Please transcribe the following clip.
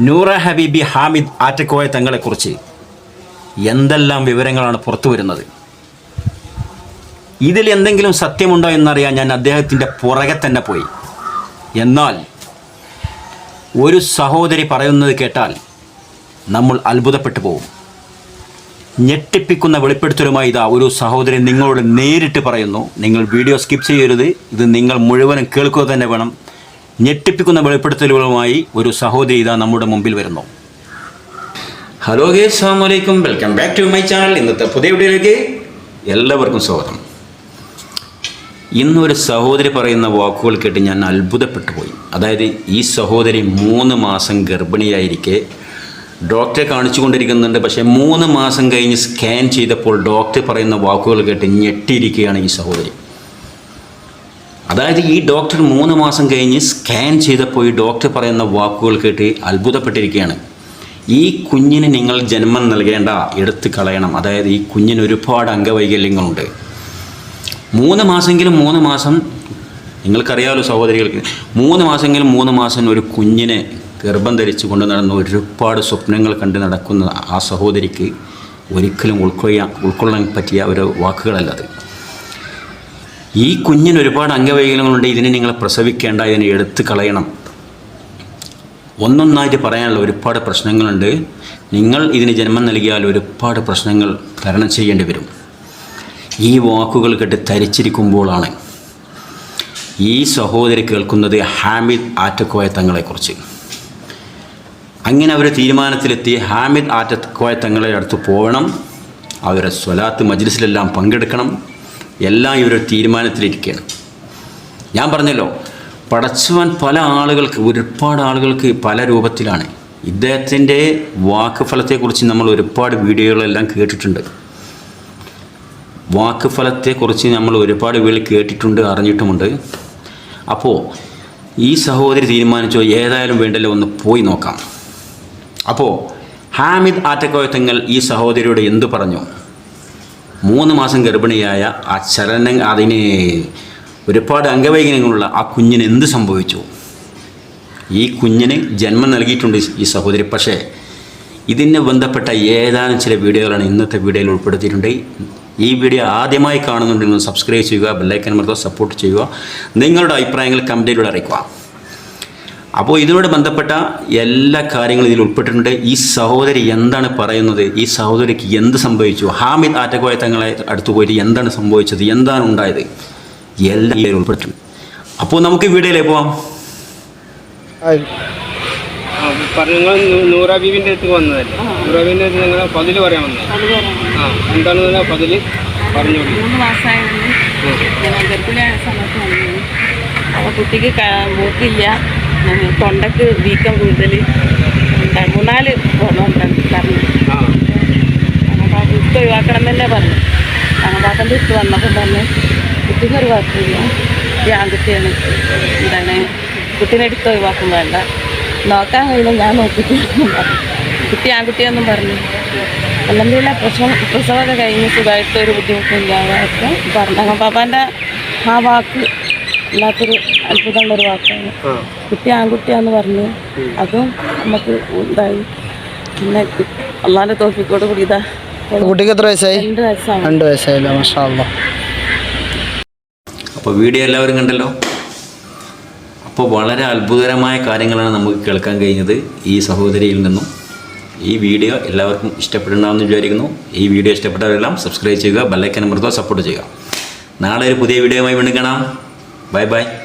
നൂറ ഹബീബി ഹാമിദ് ആറ്റക്കോയ തങ്ങളെക്കുറിച്ച് എന്തെല്ലാം വിവരങ്ങളാണ് പുറത്തു വരുന്നത്? ഇതിൽ എന്തെങ്കിലും സത്യമുണ്ടോ എന്നറിയാൻ ഞാൻ അദ്ദേഹത്തിന്റെ പുറകെ തന്നെ പോയി. എന്നാൽ ഒരു സഹോദരി പറയുന്നത് കേട്ടാൽ നമ്മൾ അത്ഭുതപ്പെട്ടു പോകും. ഞെട്ടിപ്പിക്കുന്ന വെളിപ്പെടുത്തലുമായി ഇതാ ഒരു സഹോദരി നിങ്ങളോട് നേരിട്ട് പറയുന്നു. നിങ്ങൾ വീഡിയോ സ്കിപ്പ് ചെയ്യരുത്. ഇത് നിങ്ങൾ മുഴുവനും കേൾക്കുക തന്നെ വേണം. ഞെട്ടിപ്പിക്കുന്ന വെളിപ്പെടുത്തലുകളുമായി ഒരു സഹോദരി ഇതാ നമ്മുടെ മുമ്പിൽ വരുന്നു. ഹലോ ഗേ വലൈക്കും welcome back to my channel ഇന്നത്തെ പുതിയ വീഡിയോയിലേക്ക് എല്ലാവർക്കും സ്വാഗതം. ഇന്നൊരു സഹോദരി പറയുന്ന വാക്കുകൾ കേട്ട് ഞാൻ അത്ഭുതപ്പെട്ടു പോയി അതായത് ഈ സഹോദരി മൂന്ന് മാസം ഗർഭിണിയായിരിക്കെ ഡോക്ടറെ കാണിച്ചുകൊണ്ടിരിക്കുന്നുണ്ട്. പക്ഷേ മൂന്ന് മാസം കഴിഞ്ഞ് സ്കാൻ ചെയ്തപ്പോൾ ഡോക്ടർ പറയുന്ന വാക്കുകൾ കേട്ട് ഞെട്ടിയിരിക്കുകയാണ് ഈ സഹോദരി. അതായത് ഈ ഡോക്ടർ മൂന്ന് മാസം കഴിഞ്ഞ് സ്കാൻ ചെയ്തപ്പോൾ ഈ ഡോക്ടർ പറയുന്ന വാക്കുകൾ കേട്ട് അത്ഭുതപ്പെട്ടിരിക്കുകയാണ്. ഈ കുഞ്ഞിന് നിങ്ങൾ ജന്മം നൽകേണ്ട എടുത്ത് കളയണം. അതായത് ഈ കുഞ്ഞിന് ഒരുപാട് അംഗവൈകല്യങ്ങളുണ്ട്. മൂന്ന് മാസമെങ്കിലും മൂന്ന് മാസം നിങ്ങൾക്കറിയാമല്ലോ സഹോദരികൾക്ക് മൂന്ന് മാസമെങ്കിലും മൂന്ന് മാസം ഒരു കുഞ്ഞിനെ ഗർഭം ധരിച്ചു കൊണ്ട് നടന്ന ഒരുപാട് സ്വപ്നങ്ങൾ കണ്ട് നടക്കുന്ന ആ സഹോദരിക്ക് ഒരിക്കലും ഉൾക്കൊള്ളാൻ ഉൾക്കൊള്ളാൻ പറ്റിയ ഒരു വാക്കുകളല്ലത് ഈ കുഞ്ഞിന് ഒരുപാട് അംഗവൈകല്യങ്ങളുണ്ട്. ഇതിനെ നിങ്ങൾ പ്രസവിക്കേണ്ട ഇതിനെ എടുത്ത് കളയണം. ഒന്നൊന്നായിട്ട് പറയാനുള്ള ഒരുപാട് പ്രശ്നങ്ങളുണ്ട്. നിങ്ങൾ ഇതിന് ജന്മം നൽകിയാൽ ഒരുപാട് പ്രശ്നങ്ങൾ തരണം ചെയ്യേണ്ടി വരും. ഈ വാക്കുകൾ കേട്ട് തരിച്ചിരിക്കുമ്പോഴാണ് ഈ സഹോദരി കേൾക്കുന്നത് ഹാമിദ് ആറ്റക്കോയ തങ്ങളെക്കുറിച്ച്. അങ്ങനെ അവർ തീരുമാനത്തിലെത്തി ഹാമിദ് ആറ്റക്കോയ തങ്ങളെ അടുത്ത് പോകണം അവരെ സ്വലാത്ത് മജ്ലിസിലെല്ലാം പങ്കെടുക്കണം. എല്ലാം ഇവരൊരു തീരുമാനത്തിലിരിക്കുകയാണ്. ഞാൻ പറഞ്ഞല്ലോ പടച്ചവൻ പല ആളുകൾക്ക് ഒരുപാട് ആളുകൾക്ക് പല രൂപത്തിലാണ്. ഇദ്ദേഹത്തിന്റെ വാക്കുഫലത്തെക്കുറിച്ച് നമ്മൾ ഒരുപാട് വീഡിയോകളെല്ലാം കേട്ടിട്ടുണ്ട്. വാക്കുഫലത്തെക്കുറിച്ച് നമ്മൾ ഒരുപാട് വീട് കേട്ടിട്ടുണ്ട് അറിഞ്ഞിട്ടുമുണ്ട്. അപ്പോൾ ഈ സഹോദരി തീരുമാനിച്ചോ ഏതായാലും വേണ്ടല്ലോ ഒന്ന് പോയി നോക്കാം. അപ്പോൾ ഹാമിദ് ആറ്റക്കോയത്തങ്ങൾ ഈ സഹോദരിയോട് എന്തു പറഞ്ഞു? മൂന്ന് മാസം ഗർഭിണിയായ ആ ചലന അതിന് ഒരുപാട് അംഗവൈകല്യങ്ങളുള്ള ആ കുഞ്ഞിന് എന്ത് സംഭവിച്ചു? ഈ കുഞ്ഞിന് ജന്മം നൽകിയിട്ടുണ്ട് ഈ സഹോദരി. പക്ഷേ ഇതിന് ബന്ധപ്പെട്ട ഏതാനും ചില വീഡിയോകളാണ് ഇന്നത്തെ വീഡിയോയിൽ ഉൾപ്പെടുത്തിയിട്ടുണ്ട്. ഈ വീഡിയോ ആദ്യമായി കാണുന്നുണ്ടെങ്കിൽ സബ്സ്ക്രൈബ് ചെയ്യുക ബെല്ലൈക്കൻ മർദ്ദം സപ്പോർട്ട് ചെയ്യുക. നിങ്ങളുടെ അഭിപ്രായങ്ങൾ കമന്റിലൂടെ അറിയിക്കുക. അപ്പോൾ ഇതിനോട് ബന്ധപ്പെട്ട എല്ലാ കാര്യങ്ങളും ഇതിൽ ഉൾപ്പെട്ടിട്ടുണ്ട്. ഈ സഹോദരി എന്താണ് പറയുന്നത്? ഈ സഹോദരിക്ക് എന്ത് സംഭവിച്ചു? ഹാമിദ് ആറ്റക്കോയ തങ്ങളെ അടുത്ത് പോയിട്ട് എന്താണ് സംഭവിച്ചത്? എന്താണ് ഉണ്ടായത്? എല്ലാം ഇതിൽ ഉൾപ്പെട്ടിട്ടുണ്ട്. അപ്പോൾ നമുക്ക് വീഡിയോയിലേ പോവാം. ആ, പറഞ്ഞു നിങ്ങൾ നൂറ ബീവിന്റെ അടുത്ത് വന്നതല്ലേ? നൂറ ബീവിന്റെ അടുത്ത് നിങ്ങൾ പതിൽ പറയാൻ വന്നത് ആ എന്താണെന്ന് പതിൽ? പറഞ്ഞോളൂ മൂന്ന് മാസമായിരുന്നു ഞാൻ ഗർഭിണിയായ സമയത്ത് വന്നു. അപ്പോൾ കുട്ടിക്ക് മൂക്കില്ല. തൊണ്ടക്ക് വീക്കം കൂടുതൽ. മൂന്നാൽ പ്രോബ്ലം പറഞ്ഞു. ഇട്ട് ഒഴിവാക്കണം തന്നെ പറഞ്ഞു. അങ്ങനെ ഇട്ട് വന്നപ്പോൾ പറഞ്ഞു കുട്ടിനെ ഒഴിവാക്കുന്നു കുഴപ്പമില്ല ആൺകുട്ടിയാണ് എന്താണ് കുട്ടീനെ എടുത്ത് ഒഴിവാക്കും വേണ്ട. നോക്കാൻ കഴിയില്ല ഞാൻ നോക്കിയിട്ട് പറഞ്ഞു. കുട്ടി ആൺകുട്ടിയാന്നും പറഞ്ഞു. അല്ലെങ്കിൽ പ്രസവം പ്രസവമൊക്കെ കഴിഞ്ഞ് സുഖമായിട്ട് ഒരു ബുദ്ധിമുട്ടില്ലാതെ പറഞ്ഞു. അങ്ങനെ പാപ്പാന്റെ ആ വാക്ക് വല്ലാത്തൊരു അത്ഭുതമുള്ളൊരു വാക്കാണ്. ആ. കുട്ടി ആൺകുട്ടിയാന്ന് പറഞ്ഞു. അതും നമുക്ക് ഉണ്ടായി പിന്നെ അള്ളാന്റെ തോപ്പിക്കോട് കൂടി ഇതാ. കുട്ടിക്ക് എത്ര വയസ്സായി? രണ്ട് വയസ്സാണ്. രണ്ട് വയസ്സായില്ല മാഷാ അപ്പോൾ വീഡിയോ എല്ലാവരും കണ്ടല്ലോ? അപ്പോൾ വളരെ അത്ഭുതകരമായ കാര്യങ്ങളാണ് നമുക്ക് കേൾക്കാൻ കഴിഞ്ഞത് ഈ സഹോദരിയിൽ നിന്നും. ഈ വീഡിയോ എല്ലാവർക്കും ഇഷ്ടപ്പെടണമെന്ന് വിചാരിക്കുന്നു. ഈ വീഡിയോ ഇഷ്ടപ്പെട്ടവരെല്ലാം സബ്സ്ക്രൈബ് ചെയ്യുക ബെല്ലൈക്കൻ അമർത്തുക സപ്പോർട്ട് ചെയ്യുക. നാളെ ഒരു പുതിയ വീഡിയോയുമായി വീണ്ടും കാണാം. Bye bye.